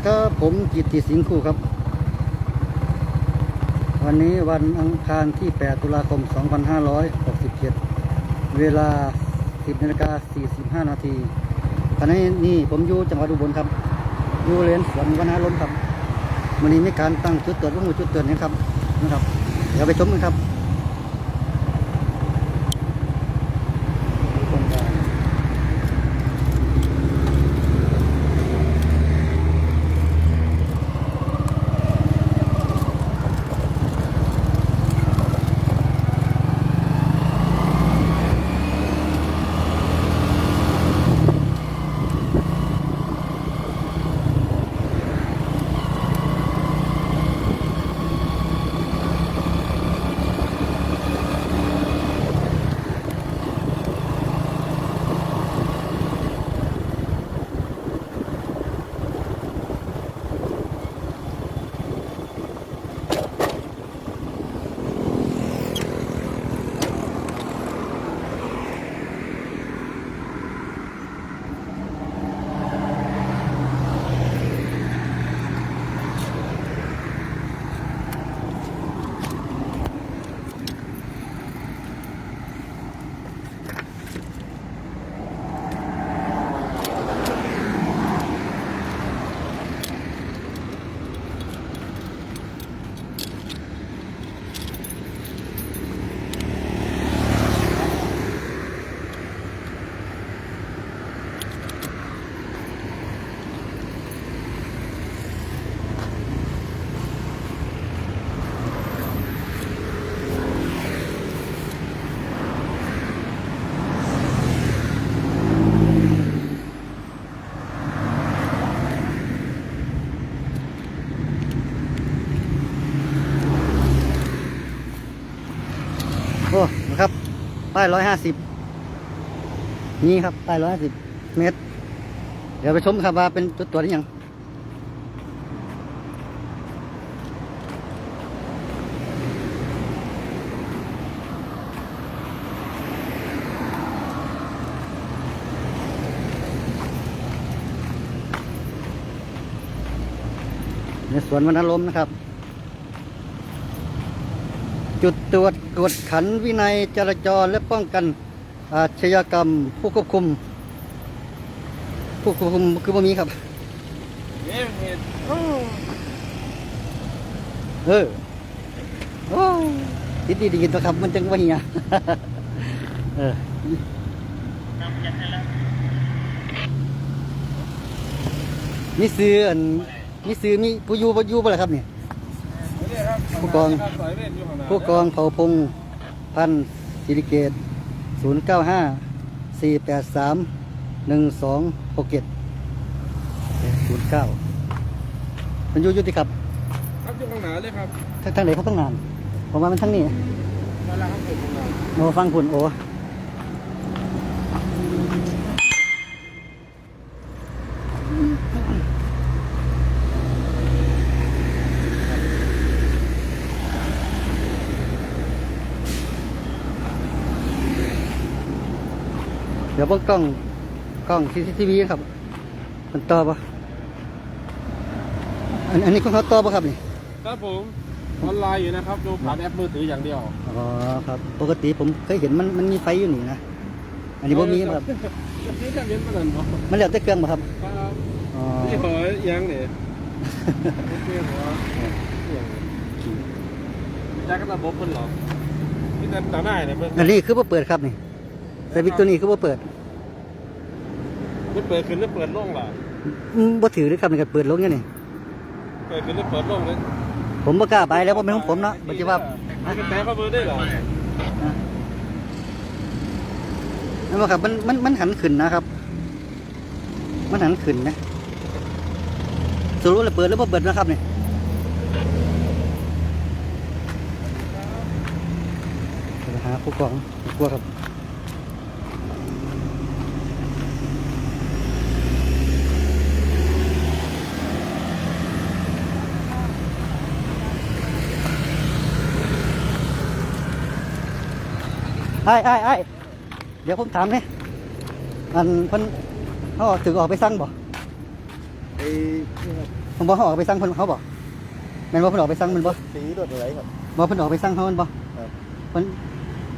ดีครับผมกิตติสิงห์คู่ครับ วันนี้วันอังคารที่ 8 ตุลาคม 2567 เวลา 10นาฬิกา45 นาทีตอนนี้นี่ผมอยู่จังหวัดอุบลครับอยู่เลนสวนวนาล้มครับวันนี้มีการตั้งจุดตรวจวัตถุจุดเตือนนะครับนะครับ เดี๋ยวไปชมกันครับ ป้ายร้อยห้าสิบนี่ครับป้ายร้อยห้าสิบเมตร เดี๋ยวไปชมครับว่าเป็นจุดตรวจหรือยังในสวนวันลมนะครับ จุดตรวจกวดขันวินัยจราจรและป้องกันอาชญากรรม ผู้ควบคุม ผู้ควบคุมคือบ่มีครับเนี่ยเห็นเออโอ้ติดดีดีกินตัวครับ มันจังว่าเฮียเออมีซื้ออันมีซื้อมีผู้อยู่ผู้อยู่บ่ล่ะครับเนี่ย ผู้กองสายเล่นอยู่ข้างหน้าผู้กองเผ่าพงษ์พันธ์สิริเกตศูนย์เก้าห้าสี่แปดสามหนึ่งสองหกเจ็ดศูนย์เก้ามันอยู่อยุติครับครับอยู่ข้างหน้าเลยครับทางทางไหนเขาต้องงาน ผมว่ามันทางนี้มาแล้วครับผมข้างหน้าโอ้ฟังคุณโอ้ ดี๋ยวเบิ่งกล้องกล้องซีซีทีวีครับ มันต่อปะอันอันนี้ของเขาต่อปะครับนี่ครับผมออนไลน์อยู่นะครับดูผ่านแอปมือถืออย่างเดียวอ๋อครับ ปกติผมเคยเห็นมันมันมีไฟอยู่นี่นะอันนี้บ่มีครับนี่จะเน้นประเด็นเนาะมันแล้วแต่เครื่องบ่ครับครับอ๋อนี่หอยยังเนี่ยโอเคหัวจากกระบบเพิ่นหรอนี่แต่ตาหน้าเนี่ยเพิ่นอันนี้คือบ่เปิดครับนี่ แต่วิกตัวนี้คือบ่เปิดนี่เปิดขึ้นหรือเปิดลงล่ะอืมบ่ถือเลยครับนี่ก็เปิดลงอย่างนี้เปิดขึ้นหรือเปิดลงเลยผมบ่กล้าไปแล้วบ่เป็นของผมเนาะบ่สิว่ามันเป็นแต่เข้ามือได้เหรอนั่นบ่ครับมันมันมันหันขึ้นนะครับ มันหันขึ้นนะสรุปแล้วเปิดหรือบ่เปิดนะครับนี่เดี๋ยวหาผู้กองกลัวครับ อ้ไอ้ไอ้เดี๋ยวผมถามเนี่ยอันเพิ่นเขาถึงออกไปสั่งบ่ไอ้ผมบอกเขาออกไปสั่งเพิ่นเขาบอกแม่นว่าเพิ่นออกไปสั่งมันบ่สีรถอะไรครับ บ่เพิ่นออกไปสั่งเขามันบ่ครับ เพิ่น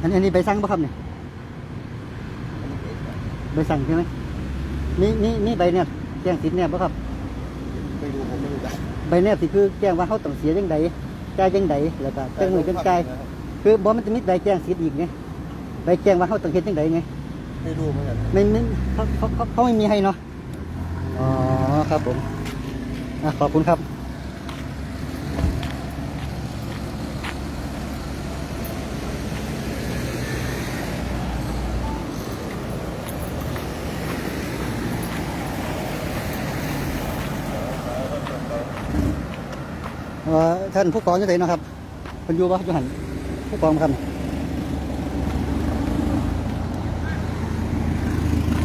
อันอันนี้ไปสั่งบ่ครับเนี่ยไปสั่งใช่ไหมมีมีมีใบเนี่ยแจ้งสิทธิ์เนี่ยบ่ครับ ไม่รู้ผมไม่รู้จักใบเนี่ยสิคือแจ้งว่าเขาต้องเสียจังใดจ่ายจังใดแล้วก็จังมือจังจ่ายคือบ่มันจะมีใบแจ้งสิทธิ์อีกไง ใบแจ้งว่าเขาต้องเฮ็ดจังใดไงไม่รู้เหมือนกันไม่ไม่เขาเขาเขาเขาไม่มีให้เนาะอ๋อครับผมอะขอบคุณครับเอ่อท่านผู้กองอยู่ไหนเนาะครับเป็นอยู่ปะอยู่หันผู้กองครับ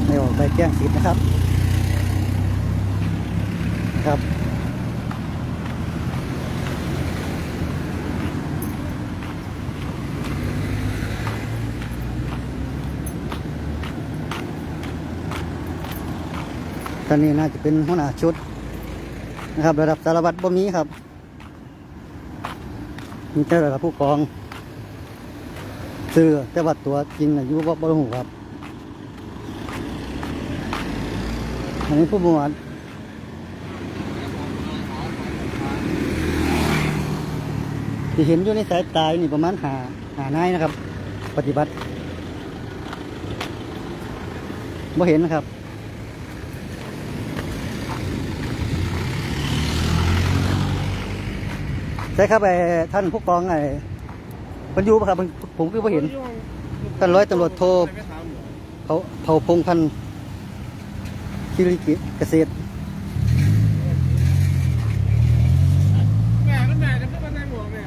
ไม่ออก ใบแจ้งสิทธิ์นะครับนะครับท่านนี้น่าจะเป็นหัวหน้าชุดนะครับ ระดับสารวัตรบ่มีครับ มีแต่ระดับผู้กองซื้อแต่ว่าตัวจริงอายุว่าบรหูครับ อันนี้ผู้หมวดที่เห็นอยู่ในสายตานี่ประมาณหาหานายนะครับ ปฏิบัติบ่เห็นนะครับใช่ครับไอ้ท่านผู้กองไอ้มันอยู่ปะครับผมผมคือไม่เห็นท่านร้อยตำรวจโทไม่ถามเหรอเขาเผ่าพงพันธ์ คิริกิเกษตร แม่ก็แม่จะพูดมาในหัวแม่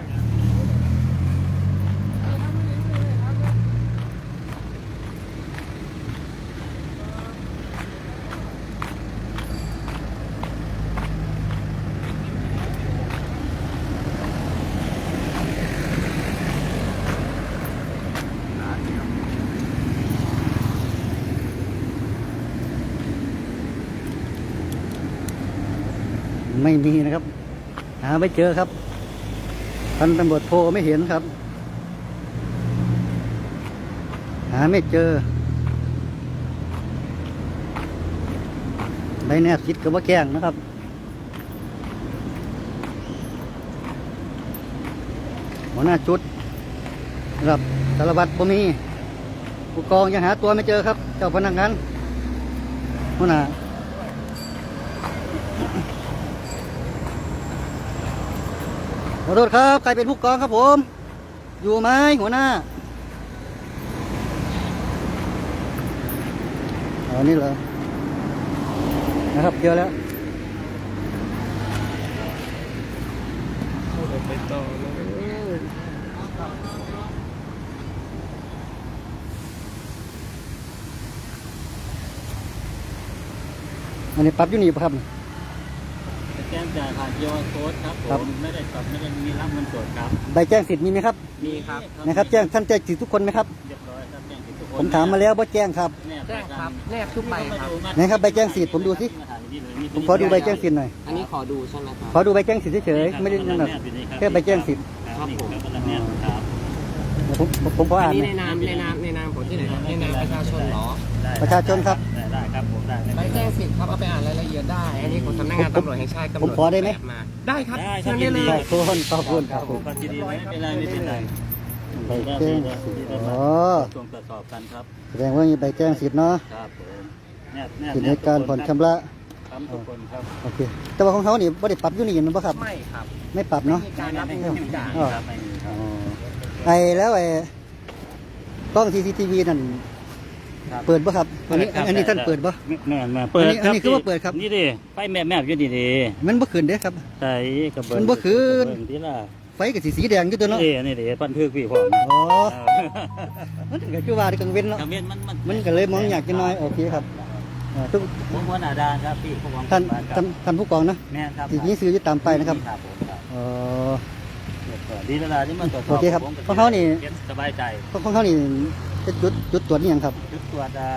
ไม่มีนะครับ หาไม่เจอครับพันตำรวจโทไม่เห็นครับ หาไม่เจอใบแนบคิดกับว่าแก้งนะครับหัวหน้าจุดระดับสารวัตรบ่มีผู้กองยังหาตัวไม่เจอครับ เจ้าพนักงานหัวหน้า อโทษครับ ใครเป็นผู้กองครับผม อยู่ไหมหัวหน้าอ๋อนี่เหรอ นะครับเจอแล้วไปต่อเลยอันนี้ปรับอยู่นี่ปะครับ แจ้งจ่ายผ่าน QR code ครับครับผมไม่ได้กลับไม่ได้มีรับเงินสดครับ ใบแจ้งสิทธิ์มีไหมครับมีครับนะครับ แจ้งท่านแจ้งสิทธิ์ทุกคนไหมครับ เรียบร้อยครับแจ้งสิทธิ์ทุกคนผมถามมาแล้วว่าแจ้งครับแจ้งครับแนบทุกใบครับ ไหนครับใบแจ้งสิทธิ์ผมดูสิ ผมขอดูใบแจ้งสิทธิ์หน่อยอันนี้ขอดูใช่ไหมครับขอดูใบแจ้งสิทธิ์เฉยๆไม่ได้นั่นหรอกแค่ใบแจ้งสิทธิ์ครับผมครับผมผมผมขออันอ่านนี้หในน่อยนามในนามในนามของที่ไหนครับในนามประชาชนเหรอ ประชาชนครับ ได้ได้ครับผมได้ใบแจ้งสิทธิ์ครับเอาไปอ่านรายละเอียดได้ อันนี้ของสำนักงานตำรวจแห่งชาติกำหนดผมขอได้ไหม แบบมาได้ครับได้คเชิรับญได้เลยขอบคุณขอบคุณครับผมก็ยินดีไม่เป็นไรไม่เป็นไรใบแจ้งสิทธิ์อ๋อตรวจตรวจสอบกันครับ แสดงว่ามีใบแจ้งสิทธิ์เนาะครับผมแนบแนบสิทธิ์ในการผ่อนชำระทำทุกคนครับโอเคแต่ว่าของเขานี่บ่ได้ปรับอยู่นี่นะบ่ครับ ไม่ครับไม่ปรับเนาะ มีการรับไม่เงิไม่นทุกอย่างไม่ครับไม่มีคอ๋รับอไอ้แล้วไอ้กล้อง CCTV นั่น เปิดบ่ครับอันนี้อันนี้ท่านเปิดบ่แม่แม่เปิดอันนี้อันนี้คือว่าเปิดครับนี่ดิไฟแม่แม่อยู่ดีดีมันบ่ขึ้นเด้ครับใส่กระเบื้มันบ่ขึ้นที่ล่ะไฟก็สีสีแดงอยู่ตัวเนาะนี่นี่ดิปันทึกพี่พ่ออ๋อมันก็คือว่าที่กังเว้นเนาะกระเวียนมันมันมันก็เลยมองอยากจะน้อยโอเคครับเอ่อทุกผมว่าหนาดานครับพี่ผู้กองท่านบ้คท่ารันบท่านผู้กองนะแม่นครับที่นี้ซื้ออยู่ตามไปนะครับครับผมครับเอ่อคก็ ดีแล้วล่ะที่มาตรวจสอบโอเคครับผมก็ของเขานี่ย็สบายใจของของเขานี่เป็นจุดจุดตรวจนี่ยังครับ จุดตรวจอ่า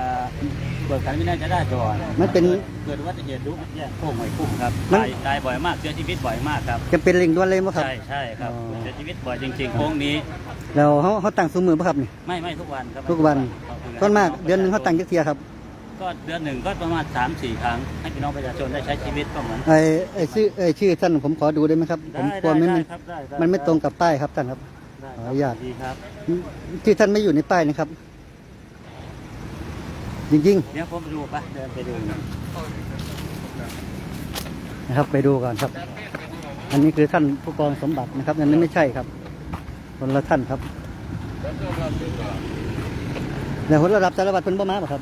ตรวจการไม่น่าจะได้จอดมันเป็นเกิดอุบัติเหตุดุแย่โค้งหอยคุ้มครับมัน ตายตายบ่อยมากเสียชีวิตบ่อยมากครับ จะเป็นเร่งด่วนเลยมั้งครับ ใช่ใช่ครับอ๋อ เสียชีวิตบ่อยจริงๆโค้งนี้แล้วเขาเขาตั้งซุ้มมือป่ะครับนี่ ไม่ไม่ทุกวันครับทุกวันครับส่วนมากเดือนหนึ่งเขาตั้งจักเทียครับ ก็เดือนหนึ่งก็ประมาณ3ามสี่ครั้ง ให้พี่น้องประชาชนได้ใช้ชีวิตก็เหมือน ไอ้ไอ้ชื่อไอ้ชื่อท่านผมขอดูได้ไหมครับ ผมได้กลัวมันได้มันครับได้ด้มันไม่ตรงกับป้ายครับท่านครับ ได้ขออนุญาต ดีครับชื่อท่านไม่อยู่ในป้ายนะครับ จริงเดี๋ยวผมไปดูปะเดินไปดูหน่อยๆนะครับ ไปดูก่อนครับ อันนี้คือท่านผู้กองสมบัตินะครับอันนั้นไม่ใช่ครับ คนละท่านครับ แล้วคนระดับสารวัตรเป็นบ่มาบ่ครับ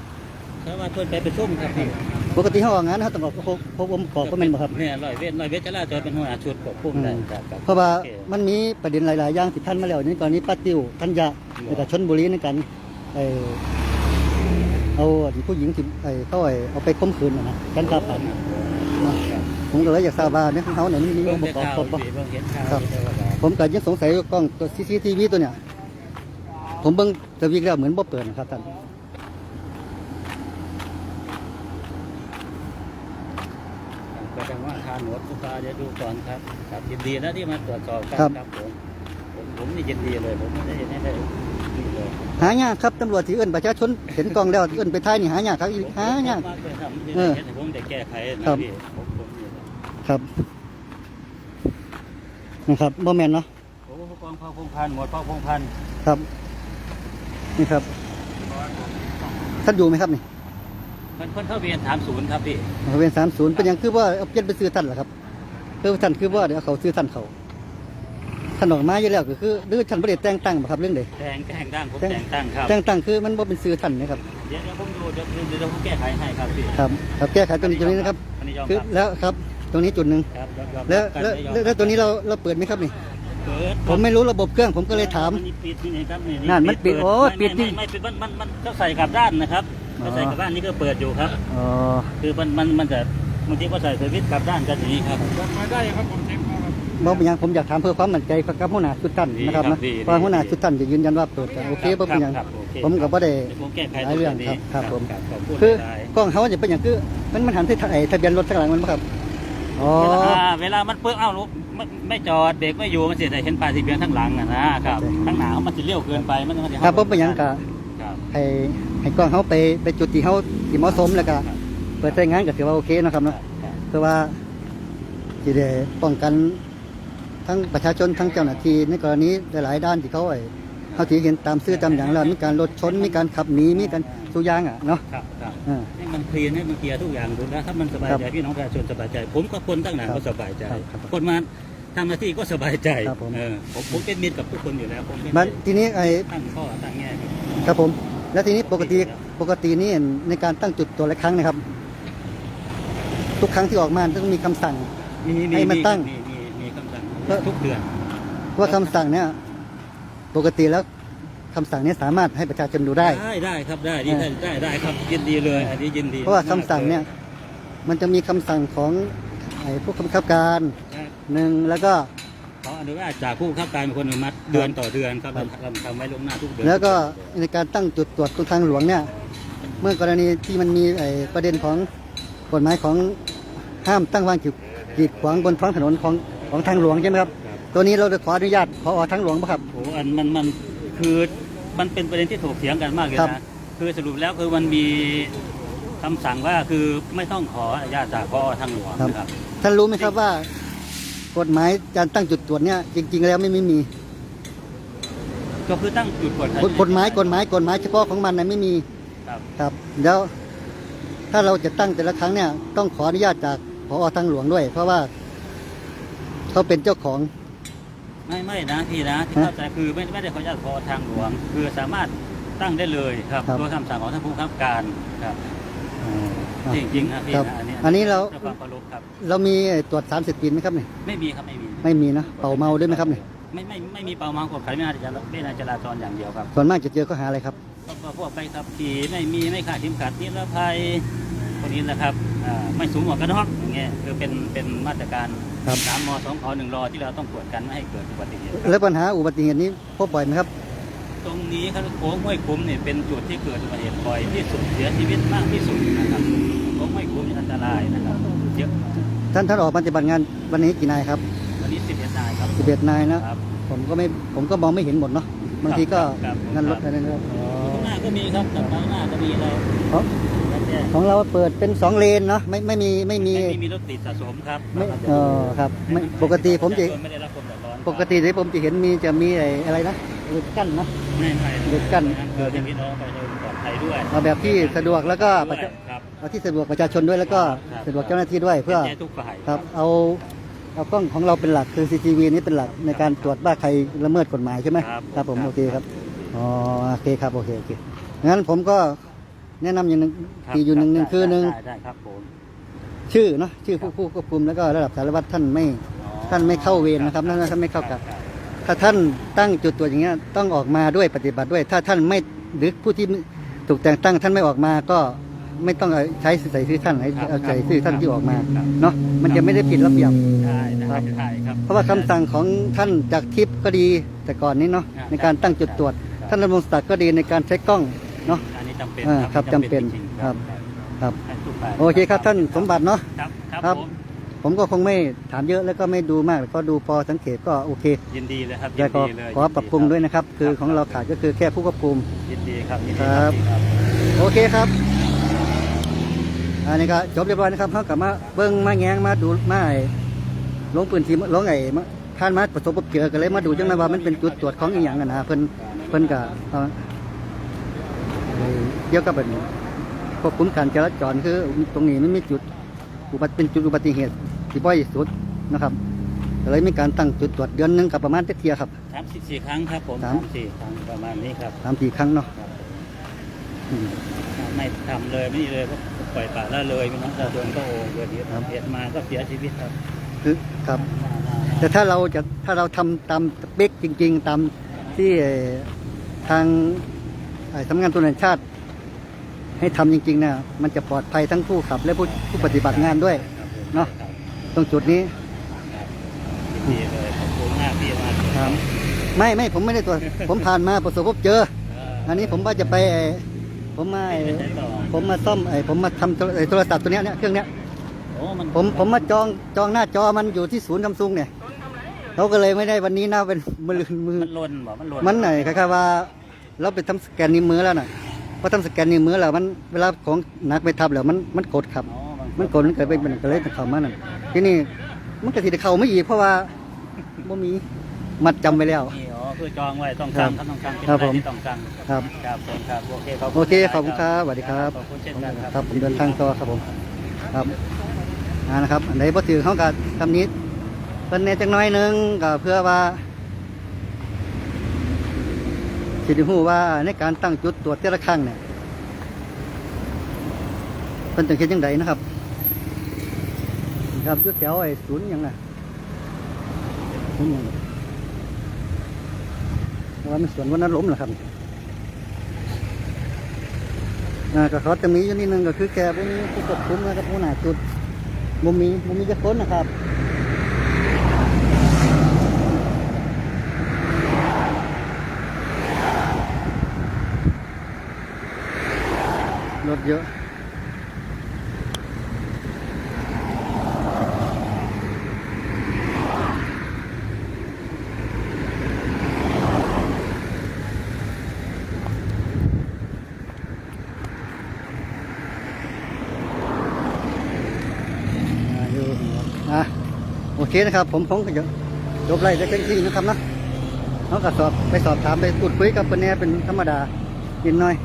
สามารถเพิ่นไปประชุมครับพี่ปกติเขาออกงานเขาต้องออกพบพบองค์กรก็แม่นบ่ครับ เนี่ยร้อยเวทร้อยเวทจราจรเป็นหัวหน้าชุดควบคุมได้ครับครับเพราะว่าโอคมันมีประเด็นหลาย ๆ อย่างที่ท่านมาแล้วในกรณีป้าติ้วทัญญาแล้วก็ชนบุรีในการเอ่อเอาอดีตผู้หญิงที่ไอ้เขาไอ้เอาไปข่มขืนนะนะกันตาปันนะผมก็เลยอยากทราบว่าเนี่ยของเขาเนี่ยมันมีเบิ่องงค์ปแต่ระกอบข่าวครบบ่ พี่เบิ่งเห็นข่าวครับ แต่ว่าก็ผมก็ยังสงสัยว่ากล้องตัวซีซีทีวีตัวเนี่ยผมเบิ่งสวิกแล้วเหมือนบ่เปิดนะครับท่าน ก็จังว่าทาน หนวดสุภาเดี๋ยวดูก่อนครับครับยินดีนะที่มาตรวจสอบกันครับผมผมผมนี่ยินดีเลยผมไม่ได้ไม่ได้นี่เลยหายากครับตำรวจที่เอื้นประชาชนเห็นกล้องแล้วที่เอื้นไปท้ายนี่หายากครับอีหลีหายากผมเคยทำที่เออเห็นผมได้แก้ไขครันะบพี่ผมผมนี่แหละครับนะครับบ่แม่นเนาะโอ้ผู้กองเผ่าพงพันธุ์หมวดเผ่าพงพันธุ์ครับนี่ครับท่านอยู่ไหมครับนี่เพิ่นเพิ่นเข้าเวียนถามศูนย์ครับพี่เวนสามศูนย์เป็นหยังคือว่าเอาเปลี่ยนไปซื้อท่านเหรอครับคือท่านคือว่าเดี๋ยวเขาซื้อท่านเขาท่านออกมาอยู่แล้วก็คือหรือท่านประเด็แต่งตั้งบ่ครับเรื่องใดแต่งแต่งตั้งผมแต่งแต่งตั้งครับแต่งตั้งคือมันบ่เป็นซื้อท่านนะครับเดี๋ยวเดี๋ยวผมดูเดี๋ยวเดี๋ยวเดี๋ยวผมแก้ไขให้ครับพี่ครับครับแก้ไขตรงนี้ตรงนี้นะครับ อันนี้ยอมคือรับแล้วครับตรงนี้จุดหนึ่งครับยอมยอมแล้วรับกันแล้วไม่ยอมแล้วแล้วตัวนี้เราเราเปิดไหมครับนี่ เปิดผมไม่รู้ระบบเครื่องผมก็เลยถามนนี่ปิดนี่ครับนี่นั่นมันปิดเโอ้ยปิดนี่ไม่ไม่ไม่ปิดมันมันมันก็ใส่กลับด้านนะครับ อ๋อก็ใส่กลับด้านนี่ก็เปิดอยู่ครับ อ๋อคือมันมันมันจะบางทีก็ใส่สวิตช์กลับด้านกันอย่างนี้ครับ มาได้ครับผมเช็คมาครับบ่เป็นหยังผมอยากถามเพื่อความมั่นใจกับหัวหน้าชุดท่านนะครับดีครันะบดี เพราะหัวหน้าดีชุดท่านจะยืนยันว่าเปิดแต่โอเคบ่เป็นหยังครับโอเคผมก็บ่ได้ เดี๋ยวผมแก้ไขหลายเรื่องครับครับผม ขอบคุณคือหลายกล้องเขาจะเป็นอย่างคือมันมันหันที่ไอ้ทะเบียนรถข้างหลังมันบ่ครับอ๋อ เวลาเวลามันเปิ้งเอ้าลูกไม่ไม่จอดเบรกไม่อยู่มันเสียแต่เห็นปลายสีเพียงทั้งหลังอะนะครับทั้งหนามันจะเลี้ยวเกินไปมันมันจะครับผมเป็นหยังกะครับ ให้ ให้กล้องเขาไปไปจุดที่เขาที่เหมาะสมแล้วก็เปิดใช้งานก็ถือว่าโอเคเนาะครับเนาะเพื่อว่าจะได้ป้องกันทั้งประชาชนทั้งเจ้าหน้าที่ในกรณีหลายๆด้านที่เขาไอ้เขาที่เห็นตามซื้อตามอย่างแล้วมีการรถชนมีการขับหนีมีการสู้ยางอะเนาะครับครับอ่าให้มันเคลียร์ให้มันเคลียร์ทุกอย่างดูนะถ้ามันสบายครับใจพี่น้องประชาชนสบายใจ ผมก็คนตั้งหนาครับก็สบายใจครับครับคนมาทำหน้าที่ก็สบายใจครับผมเออผมผมเป็นมิตรกับทุกคนอยู่แล้วผมไม่มันทีนี้ไอ้ตั้งข้อตั้งแง่ครับครับผม แล้วทีนี้ปกติปกตินี่ในการตั้งจุดตัวละครั้งนะครับ ทุกครั้งที่ออกมาต้องมีคำสั่งให้มันตั้งมีมีมีคำสั่งแล้วทุกเดือนว่าคำสั่งเนี่ยปกติแล้วคำสั่งเนี้สามารถให้ประชาชนดูได้ ได้ได้ครับได้ดีเออได้ได้ครับยินดีเลยอันนี้ยินดีเพราะว่าคำสั่งเนี่ย มันจะมีคำสั่งของไอ้ผู้กำกับการครับหนึ่งแล้วก็ ขออนุญาตจากผู้บังคับการเป็นคนอนุมัติเดือนต่อเดือนครับทำทำไว้ล่วงหน้าทุกเดือนแล้วก็ในการตั้งจุดตรวจตรงทางหลวงเนี่ยเมื่อกรณีที่มันมีไอ้ประเด็นของกฎหมายของห้ามตั้งวางกีดกีดขวางบนท้องถนนของของทางหลวงใช่ไหมครับครับตัวนี้เราได้ขออนุญาตพอทางหลวงป่ะครับโอ้อันมันมันคือมันเป็นประเด็นที่ถกเถียงกันมากเลยครับนะคือสรุปแล้วคือมันมีคำสั่งว่าคือไม่ต้องขออนุญาตจากพอทางหลวงนะครับท่านรู้ไหมครับว่า กฎหมายการตั้งจุดตรวจเนี่ยจริง ๆ แล้วไม่ไม่มีก็คือตั้งจุดกดกฎกฎหมายกฎหมายกฎหมายเฉพาะของมันนะไม่มีครับครับแล้วถ้าเราจะตั้งแต่ละครั้งเนี่ย ต้องขออนุญาตจากพอทางหลวงด้วย เพราะว่าเขาเป็นเจ้าของ ไม่ไม่นะพี่นะที่ฮะเข้าใจคือไม่ไม่ได้ขออนุญาตพอทางหลวง คือสามารถตั้งได้เลยครับครับ โดยคำสั่งของท่านผู้บังคับการครับอ่า จริงจริงๆนะพี่ครับนะอันนี้อันนี้เรา ด้วยความเคารพครับ เรามีตรวจสารเสพติดไหมครับเนี่ยไม่มีครับไม่มีไม่มีนะเป่าเมาด้วยไหมครับเนี่ยไม่ไม่ไม่มีเป่าเมากฎหมายไม่น่าจะไม่น่าจราจรอย่างเดียวครับส่วนมากจะเจอข้อหาอะไรครับ ก็พวกไปขับขี่ไม่มีไม่ขาดทิมขัดนิรภัยพวกนี้นะครับอ่าไม่สูงหมวกกันน็อกอย่างเงี้ยคือเป็นเป็นมาตรการครับ สามมสองขอหนึ่งรอที่เราต้องตรวจกันไม่ให้เกิดอุบัติเหตุแล้วปัญหาอุบัติเหตุนี้พบบ่อยไหมครับ ตรงนี้ครับโค้งห้วยคุ้มเนี่ยเป็นจุดที่เกิดอุบัติเหตุบ่อยที่สุดเสียชีวิตมากที่สุดนะครับโค้งห้วยคุ้มนี่อันตรายนะครับเยอะท่านท่านออกปฏิบัติงานวันนี้กี่นายครับวันนี้สิบเอ็ดนายครับสิบเอ็ดนายนะ ครับ ผมก็ไม่ผมก็มองไม่เห็นหมดเนาะบางทีก็ครับนั่นรถครับอะไรนะครับอ๋อข้างหน้าก็มีครับด้านหน้าก็มีเราเพราะแล้วแต่ของเราเปิดเป็นสองเลนเนาะไม่ไม่มีไม่มีไม่มีรถติดสะสมครับไม่เออครับไม่ปกติผมจะ ไม่ได้รับความเดือดร้อนปกติที่ผมจะเห็นมีจะมีไอ้อะไรนะเหล็กกั้นนะ ไม่ไม่หยุดกั้นเกิดให้พี่น้องประชาชนปลอดภัยด้วยเอาแบบที่สะดวกแล้วก็ประด้วยชาครับเอาที่สะดวกประชาชนด้วยแล้วก็ครับสะดวกเจ้าหน้าที่ด้วยเพื่อแก้ทุกฝ่ายครับเอาเอากล้องของเราเป็นหลักคือ CCTV นี้เป็นหลักในการตรวจว่าใครละเมิดกฎหมายใช่ไหมครับครับผมโอเคครับอ๋อโอเคครับโอเคโอเคงั้นผมก็แนะนำอย่างหนึ่งครับมีอยู่หนึ่งหนึ่งได้คือหนึ่งได้ได้ครับผมชื่อเนาะชื่อผู้ผู้ควบคุมแล้วก็ระดับสารวัตรท่านไม่ อ๋อท่านไม่เข้าเวรนะครับท่านท่านไม่เข้ากะ ถ้าท่านตั้งจุดตรวจอย่างเงี้ยต้องออกมาด้วยปฏิบัติด้วย ถ้าท่านไม่หรือผู้ที่ถูกแต่งตั้งท่านไม่ออกมาก็ไม่ต้องเอาใช้ใส่ชื่อท่านให้เอาใส่ชื่อท่านที่ออกมาเนาะมันจะไม่ได้ผิดระเบียบได้ได้ได้ครับเพราะว่าคำสั่งของท่านจากทิพย์ก็ดีแต่ก่อนนี้เนาะครับในการตั้งจุดตรวจครับท่านดำรงศักดิ์ก็ดีในการใช้กล้องเนาะอันนี้จำเป็นอ่าครับจำเป็นจริงๆครับครับให้ทุกฝ่ายโอเคครับท่านสมบัติเนาะครับครับครับ ผมผมก็คงไม่ถามเยอะแล้วก็ไม่ดูมากก็ดูพอสังเกตก็โอเคยินดีเลยครับยิแต่นก็ดีเลยขอปรับปรุงด้วยนะครับ คือของเราขาดก็คือแค่ผู้ควบคุม ยินดีครับยินดีครับครับโอเคครับ อันนี้ก็จบเรียบร้อยนะครับเขากลับมาเบิ้งมาแงงมาดูมาไอ้ลงปืนทีลงไอ้มาท่านมาประสบพบเจอกันเลยมาดูจังนะว่ามันเป็นจุดตรวจของอีหยังกันนะเพิ่นเพิ่นก็เอาไอ้เกี่ยวกับเป็นควบคุมการจราจรคือตรงนี้มันมีจุดอุบัติเป็นจุดอุบัติเหตุ ที่บ่อยที่สุดนะครับก็เลยมีการตั้งจุดตรวจเดือนหนึงกับประมาณเจ็ดเทียครับ สามสิบสี่ครั้งครับผมสามสี่ครั้งประมาณนี้ครับสามสี่ครั้งเนาะครับผมอืม ไม่ทำเลยไม่นี่เลยก็ปล่อยปละละเลยพี่น้องประชาชนก็โอ้เกิดเหตุครับเหตุมาก็เสียชีวิตครับคือครับ แต่ถ้าเราจะถ้าเราทำตามสเปคจริง ๆ ตามที่เอ่อทางเอ่อสำนักงานตำรวจแห่งชาติ ให้ทำจริงๆเนี่ยมันจะปลอดภัยทั้งผู้ขับ และผู้ผู้ปฏิบัติงานด้วย ครับผมเนาะ ครับ ตรงจุดนี้ครับยินดีเลยขอบคุณมากพี่มาครับไม่ไม่ผมไม่ได้ตัวจ ผมผ่านมาประสบพบเจอ อันนี้ผมว่าจะไปเอ่อผมมาเอ่อไม่ใช่ต่อผมมาซ่อมเอ่อผมมาทำโทรเอ่อโทรศัพท์ตัวเนี้ยเนี่ยเครื่องเนี้ยโอ้มันผมผมมาจองจองหน้าจอมันอยู่ที่ศูนย์ซัมซุงเนี่ยเขาก็เลยไม่ได้วันนี้นะเป็นมือมือมันหล่นบอกมันหล่นมันไหนคล้ายๆว่าเราไปทำสแกนนิ้วมือแล้วน่ะพอทำสแกนนิ้วมือแล้วมันเวลาของหนักไปทับแล้วมันมันกดครับอ๋อ มันกดมันเกิดเป็นเป็นก็เลยเข้ามานั่นทีนี้มันก็สิได้เข้าไม่อีกเพราะว่าบ่มีมัดจำไว้แล้ว นี่อ๋อคือจองไว้ต้องสั่งครับต้องสั่งเป็นครับอะไรผม ที่ต้องสั่งครับครับผมครับโอเคขอบโอเคขอบคุณครับสวัสดีครับขอบคุณเช่นกันครับครับผมเดินทางต่อครับผมครับอ่านะครับอันไหนพอถือเขากับคำนี้เป็นเนจังน้อยหนึงก็เพื่อว่าสิได้ฮู้ว่าในการตั้งจุดตรวจแต่ละครั้งเนี่ยเป็นจังคิดยังไงนะครับ ครับอยุดแถวไอ้ศูนย์ยังไงศูนย์ยังว่ามันสวนวันนั้นล้มเหรอครับอ่าก็เขาจะมีอยู่นิดนึงก็คือแกพวกนี้ผู้ควบคุมนะครับผู้หนาจุดมุมมีมุมมีจะค้นนะครับรถเยอะอ่าอยู่อะโอ เคนะครับ ผมผมก็จะจบไล่จะเป็นที่นะครับนะเขาก็สอบไปสอบถามไปพูดคุยกับคนแนี้เป็นธรรมดานิดหน่อย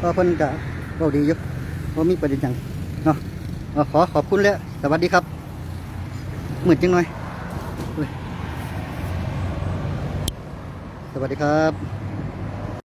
ก็เพิ่นก็เว้าดีอยู่ว่ามีประเด็นหยังเนาะขอขอบคุณแล้วสวัสดีครับมืดจังหน่อยอุ้ยสวัสดีครับ